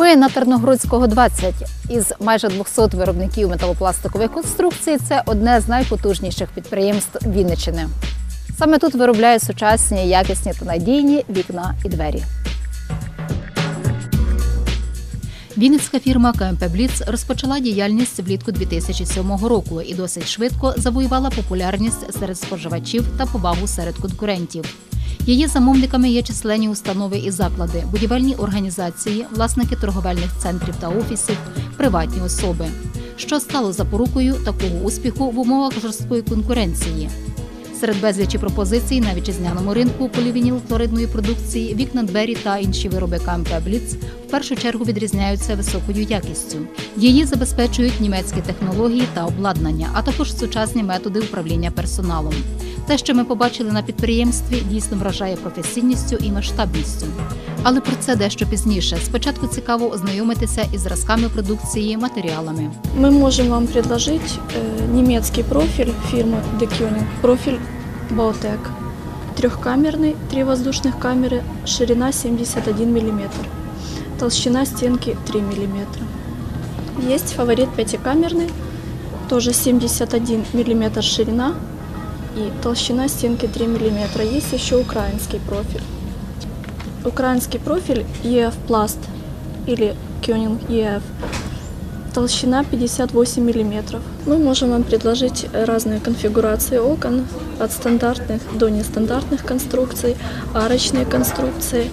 Ми на Терногрудського 20. Із майже 200 виробників металопластикових конструкцій це одне з найпотужніших підприємств Вінниччини. Саме тут виробляють сучасні, якісні та надійні вікна і двері. Вінницька фірма КМП Бліц розпочала діяльність влітку 2007 року і досить швидко завоювала популярність серед споживачів та повагу серед конкурентів. Її замовниками є численні установи і заклади, будівельні організації, власники торговельних центрів та офісів, приватні особи. Що стало запорукою такого успіху в умовах жорсткої конкуренції? Серед безлічі пропозицій на вітчизняному ринку полівінілхлоридної продукції, вікна, двері та інші вироби КМП Бліц першу чергу відрізняються високою якістю. Її забезпечують німецькі технології та обладнання, а також сучасні методи управління персоналом. Те, що ми побачили на підприємстві, дійсно вражає професійністю і масштабністю. Але про це дещо пізніше. Спочатку цікаво ознайомитися із зразками продукції, матеріалами. Мы можем вам предложить э, немецкий профиль фирмы Decune, профиль Bautec. Трехкамерный, три воздушных камеры, ширина 71 мм, Толщина стенки 3 мм. Есть фаворит пятикамерный, тоже 71 мм ширина и толщина стенки 3 мм. Есть еще украинский профиль. Украинский профиль EF Plast или Кёнинг EF Толщина 58 мм. Мы можем вам предложить разные конфигурации окон, от стандартных до нестандартных конструкций, арочные конструкции,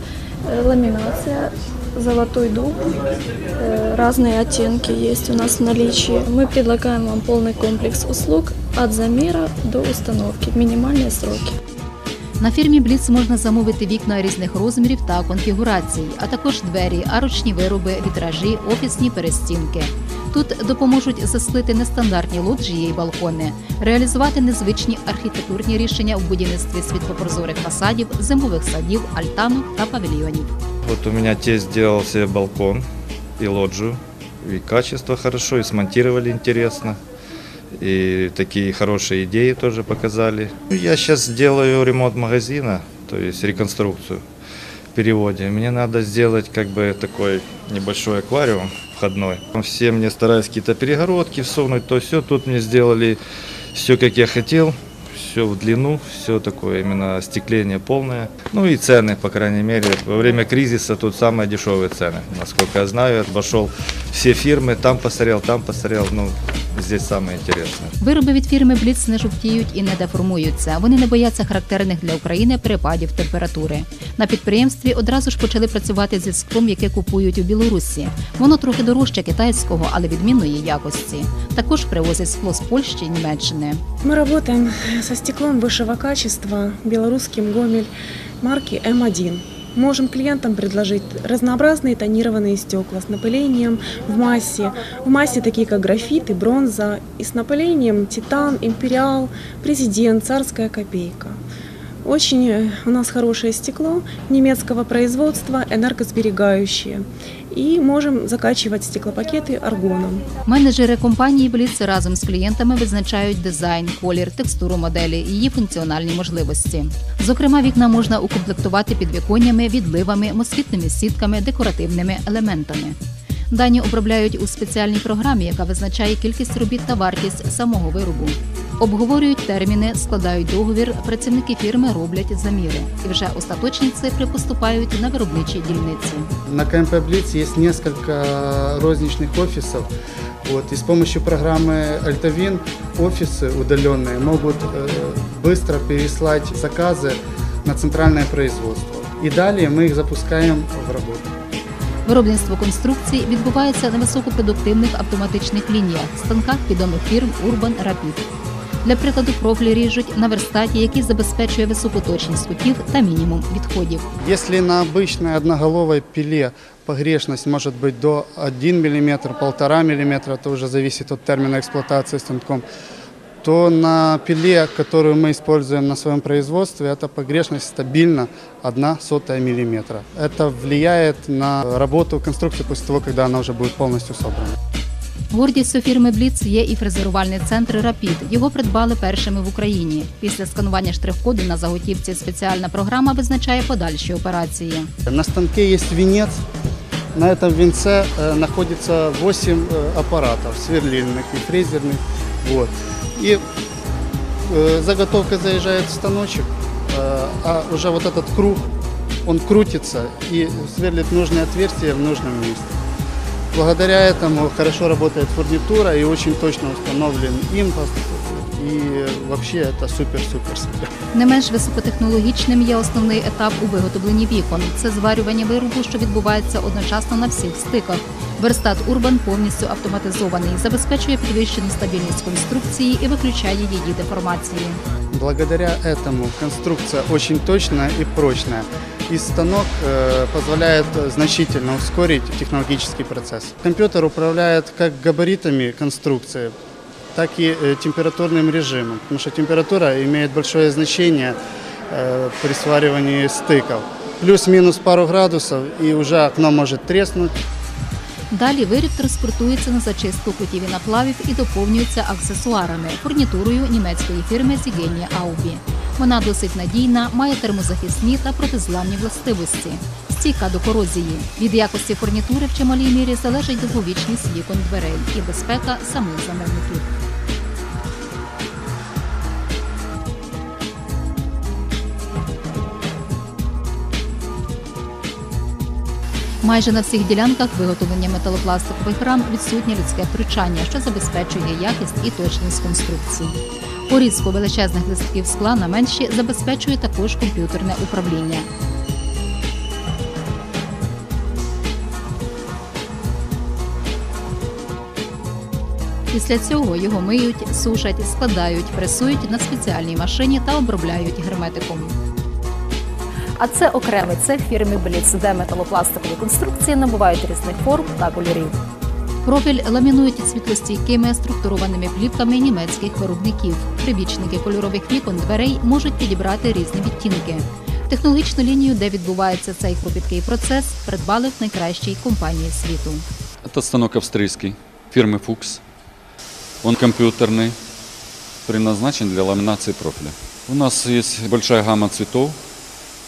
э, ламинация, золотой дуб, э, разные оттенки есть у нас в наличии. Мы предлагаем вам полный комплекс услуг от замера до установки в минимальные сроки. На фірмі Бліц можна замовити вікна різних розмірів та конфігурацій, а також двері, арочні вироби, вітражі, офісні перестінки. Тут допоможуть заслити нестандартні лоджії й балкони, реалізувати незвичні архітектурні рішення в будівництві світлопрозорих фасадів, зимових садів, альтанок та павільйонів. Вот у меня тесть сделал себе балкон и лоджию. И качество хорошо, и смонтировали интересно. И такие хорошие идеи тоже показали. Я сейчас делаю ремонт магазина, то есть реконструкцию в переводе. Мне надо сделать как бы такой небольшой аквариум входной. Все мне стараюсь какие-то перегородки всунуть, то все. Тут мне сделали все, как я хотел. Все в длину, все такое, именно остекление полное. Ну и цены, по крайней мере. Во время кризиса тут самые дешевые цены. Насколько я знаю, обошел все фирмы, там посмотрел, там посмотрел. Ну, здесь самое интересное. Вироби від фірми Бліц не жовтіють і не деформуються. Вони не бояться характерних для України перепадів температури. На підприємстві одразу ж почали працювати зі склом, яке купують у Білорусі. Воно трохи дорожче китайського, але відмінної якості. Також привозять скло з Польщі і Німеччини. Мы работаем со стеклом высшего качества, белорусским Гомель марки М1. Можем клиентам предложить разнообразные тонированные стекла с напылением в массе. В массе такие как графит и бронза. И с напылением титан, империал, президент, царская копейка. Очень э, у нас хорошее стекло немецкого производства, энергосберегающее. И можем закачивать стеклопакеты аргоном. Менеджери компанії Бліц разом з клієнтами визначають дизайн, колір, текстуру моделі, її функціональні можливості. Зокрема, вікна можна укомплектувати підвіконнями, відливами, москітними сітками, декоративними елементами. Дані обробляють у спеціальній програмі, яка визначає кількість робіт та вартість самого виробу. Обговорюють терміни, складають договір. Працівники фірми роблять заміри, і вже остаточні цифри поступають на виробничі дільниці. На КМП Блиц есть несколько розничных офисов. Вот, и с помощью программы Альтавин офисы удаленные могут э, быстро переслать заказы на центральное производство. И далее мы их запускаем в работу. Виробництво конструкцій відбувається на високопродуктивних автоматичних лініях, станках відомих фірм Urban Rapid. Для прикладу, профілі ріжуть на верстаті, який забезпечує високу точність кутів та мінімум відходів. Если на обычной одноголовой пиле погрешность может быть до 1 мм, 1,5 мм, это уже зависит от термина эксплуатации станком, то на пиле, которую мы используем на своем производстве, эта погрешность стабильно 1 сотая миллиметра. Это влияет на работу конструкции после того, когда она уже будет полностью собрана. Гордістю фірми Бліц є і фрезерувальний центр Рапід. Його придбали першими в Україні. Після сканування штрих-коду на заготівці спеціальна програма визначає подальші операції. На станке есть венец, На этом венце э, находится 8 э, аппаратов сверлильных и фрезерных. Вот. И э, заготовка заезжает в станочек, э, а уже вот этот круг, он крутится и сверлит нужное отверстие в нужном месте. Благодаря этому хорошо работает фурнитура и очень точно установлен импульс. И вообще это супер-супер-супер. Не менш високотехнологічним є основний етап у виготовленні вікон. Це зварювання виробу, що відбувається одночасно на всіх стиках. Верстат Урбан повністю автоматизований, забезпечує підвищену стабільність конструкції і виключає її деформації. Благодаря этому конструкция очень точная и прочная. И станок э, позволяет э, значительно ускорить технологический процесс. Компьютер управляет как габаритами конструкции, так и э, температурным режимом, потому что температура имеет большое значение э, при сваривании стыков. Плюс-минус пару градусов, и уже окно может треснуть, Далі виріб транспортується на зачистку кутів і наплавів і доповнюється аксесуарами, фурнітурою німецької фірми Зігенія Аубі. Вона досить надійна, має термозахисні та протизламні властивості, стійка до корозії. Від якості фурнітури в чималій мірі залежить довговічність вікон дверей і безпека самих замовників. Майже на всіх ділянках виготовлення металопластикових рам відсутнє людське втручання, що забезпечує якість і точність конструкцій. Порізку величезних листків скла на менші забезпечує також комп'ютерне управління. Після цього його миють, сушать, складають, пресують на спеціальній машині та обробляють герметиком. А це окремий цех фірми Бліц, де металопластикові конструкції набувають різних форм та кольорів. Профіль ламінують світлостійкими структурованими плівками німецьких виробників. Прибічники кольорових вікон дверей можуть підібрати різні відтінки. Технологічну лінію, де відбувається цей кропіткий процес, придбали в найкращій компанії світу. Это станок австрийский, фирмы Fuchs. Он компьютерный, предназначен для ламинации профиля. У нас есть большая гамма цветов,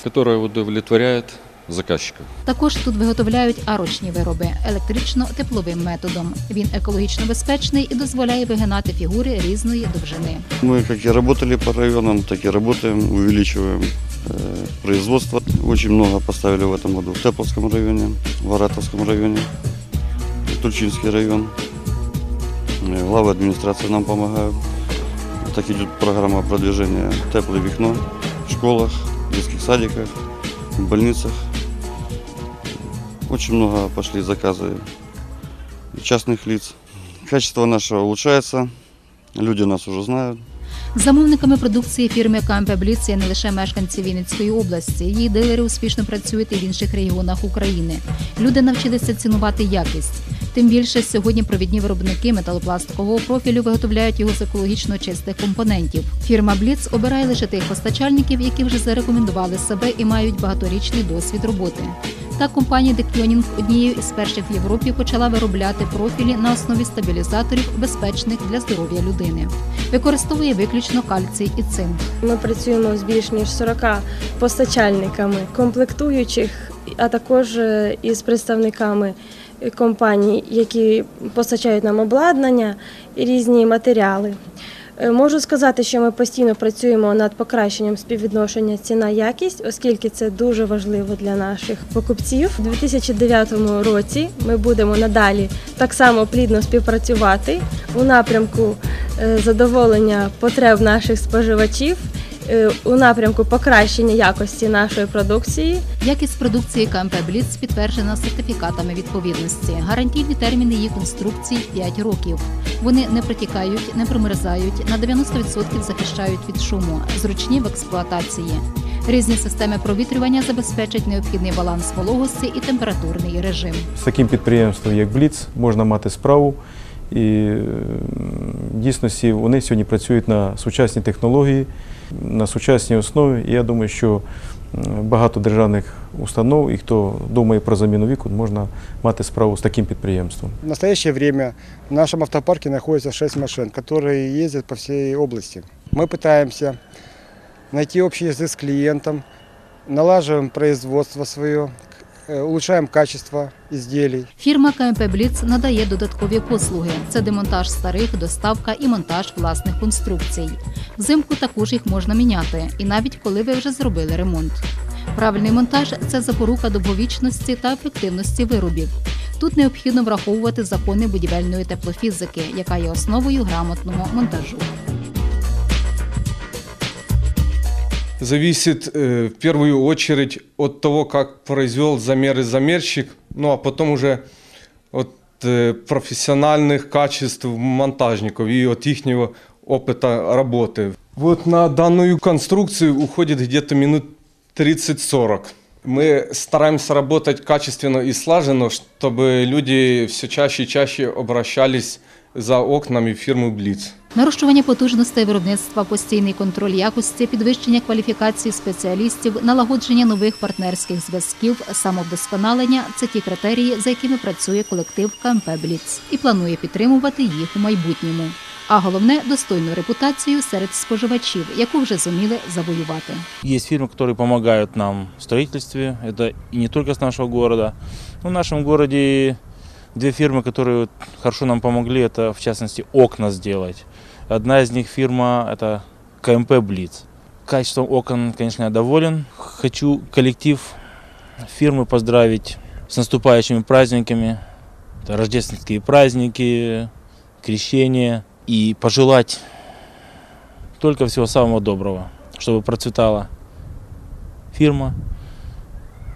которая удовлетворяет заказчика. Також тут виготовляють арочні вироби електрично-тепловим методом. Він екологічно безпечний і дозволяє вигинати фігури різної довжини. Мы как и работали по районам, так и работаем, увеличиваем э, производство. Очень много поставили в этом году в Тепловском районе, в Аратовском районе, Тульчинский район. Э, Главы администрации нам помогают. Так идет программа продвижения «Теплое вікно» в школах, в детских садиках, в больницах. Очень много пошли заказы частных лиц. Качество наше улучшается, люди нас уже знают. Замовниками продукції фірми КМП Бліц є не лише мешканці Вінницької області. Її дилери успішно працюють і в інших регіонах України. Люди навчилися цінувати якість. Тим більше сьогодні провідні виробники металопластикового профілю виготовляють його з екологічно чистих компонентів. Фірма Бліц обирає лише тих постачальників, які вже зарекомендували себе і мають багаторічний досвід роботи. Так компанія Декьонінг однією із перших в Європі почала виробляти профілі на основі стабілізаторів, безпечних для здоров'я людини. Використовує виключно кальцій і цинк. Ми працюємо з більш ніж 40 постачальниками, комплектуючих, а також е, із представниками компаній, які постачають нам обладнання і різні матеріали. Е, Можу сказати, що ми постійно працюємо над покращенням співвідношення ціна-якість, оскільки це дуже важливо для наших покупців. У 2009 році ми будемо надалі так само плідно співпрацювати у напрямку е, задоволення потреб наших споживачів, у напрямку покращення якості нашої продукції. Якість продукції КМП Бліц підтверджена сертифікатами відповідності. Гарантійні терміни її конструкцій 5 років. Вони не протікають, не промерзають, на 90% захищають від шуму, зручні в експлуатації. Різні системи провітрювання забезпечать необхідний баланс вологості і температурний режим. З таким підприємством, як Бліц, можна мати справу. І е, в дійсності вони сьогодні працюють на сучасній технології, на сучасній основі. І я думаю, що м, багато державних установ і хто думає про заміну вікон, можна мати справу з таким підприємством. В настоящее время в нашем автопарке находится 6 машин, которые ездят по всей области. Мы пытаемся найти общий язык с клиентом, налаживаем производство свое, э, улучшаем качество изделий. Фірма КМП Бліц надає додаткові послуги: це демонтаж старих, доставка і монтаж власних конструкцій. Взимку також їх можна міняти, і навіть коли ви вже зробили ремонт. Правильний монтаж це запорука довговічності та ефективності виробів. Тут необхідно враховувати закони будівельної теплофізики, яка є основою грамотного монтажу. зависит э, в первую очередь от того, как произвел замеры замерщик, ну а потом уже от э, профессиональных качеств монтажников и от их опыта работы. Вот на данную конструкцию уходит где-то минут 30-40. Мы стараемся работать качественно и слаженно, чтобы люди все чаще и чаще обращались за окнами фирмы Блиц. Нарощування потужностей виробництва, постійний контроль якості, підвищення кваліфікації спеціалістів, налагодження нових партнерських зв'язків, самовдосконалення це ті критерії, за якими працює колектив КМП Бліц і планує підтримувати їх у майбутньому. А головне достойну репутацію серед споживачів, яку вже зуміли завоювати. Есть фирмы, которые помогают нам в строительстве. Это и не только с нашего города. Но в нашем городе две фирмы, которые вот хорошо нам помогли, это в частности окна сделать. Одна из них фирма это КМП Блиц. Качеством окон, конечно, я доволен. Хочу коллектив фирмы поздравить с наступающими праздниками. Это рождественские праздники, крещение. И пожелать только всего самого доброго, чтобы процветала фирма,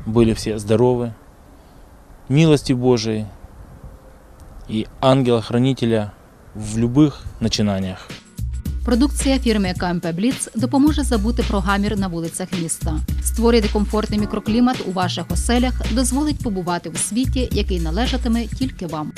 были все здоровы, милости Божией и ангела-хранителя в любых начинаниях. Продукція фірми КМП Бліц допоможе забути про гамір на вулицях міста, створити комфортний мікроклімат у ваших оселях, дозволить побувати у світі, який належатиме тільки вам.